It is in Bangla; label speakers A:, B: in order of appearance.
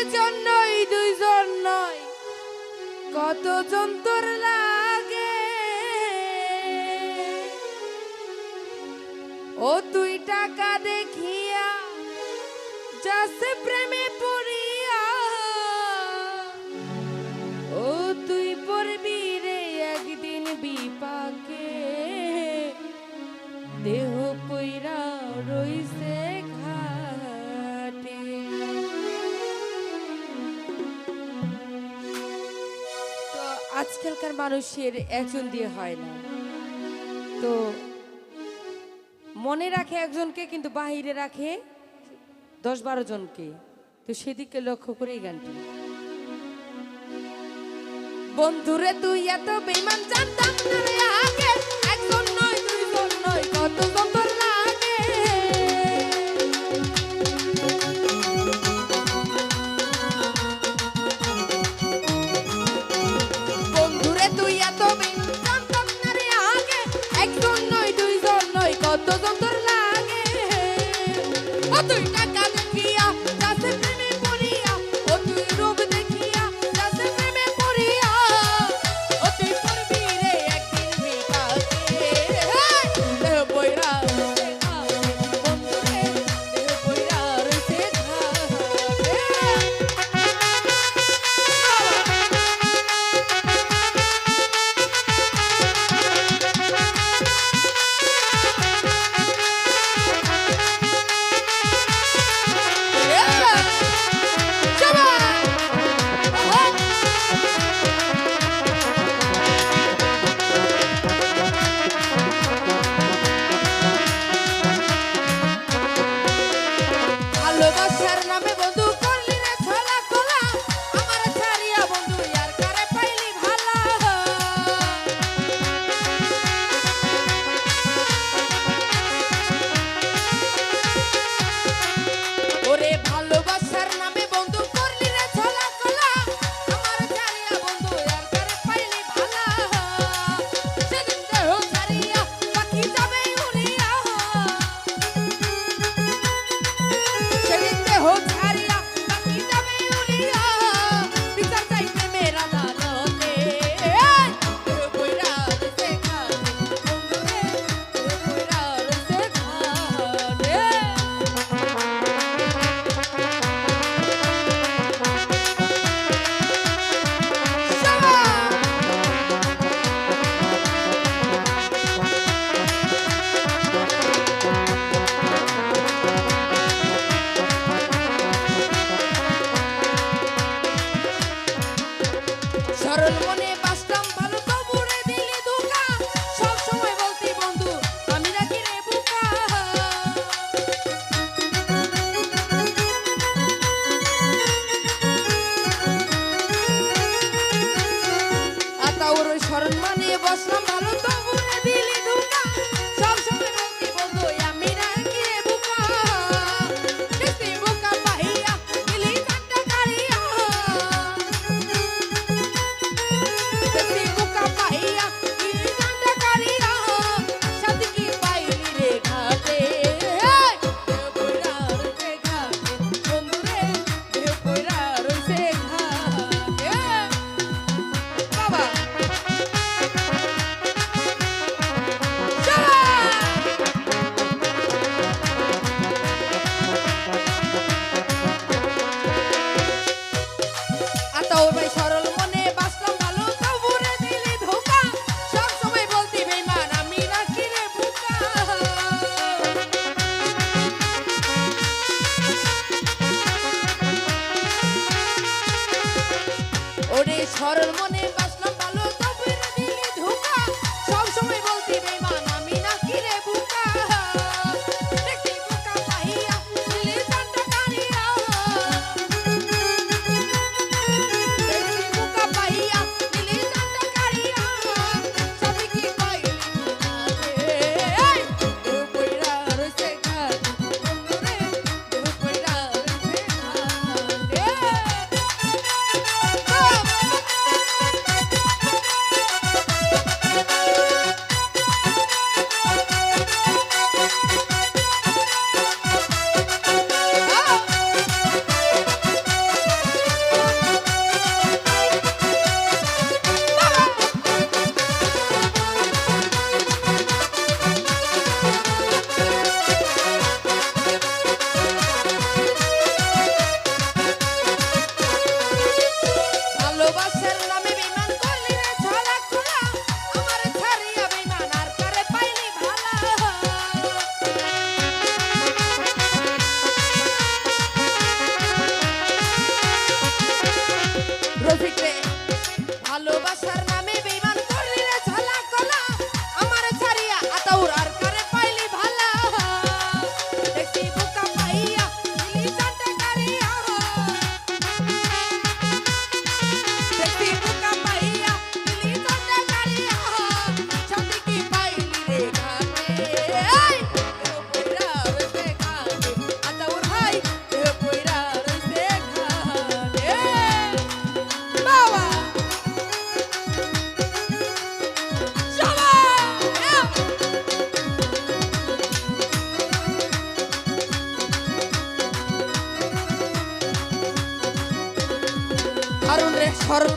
A: একজন নয় দুইজন নয়। কত যন্তর লাগে। ও তুই টাকা দেখিয়া যাসে প্রেমে পড়িয়া। ও তুই পড়বি রে একদিন বিপাকে। আজকালকার মানুষের একজন দিয়ে হয় না। তো মনে রাখে একজনকে, কিন্তু বাহিরে রাখে দশ বারো জনকে। তো সেদিকে লক্ষ্য করে এই গানটি। বন্ধুরে, তুই এত বেমান জানতাম না রে আগে। ঘরের মনে সরল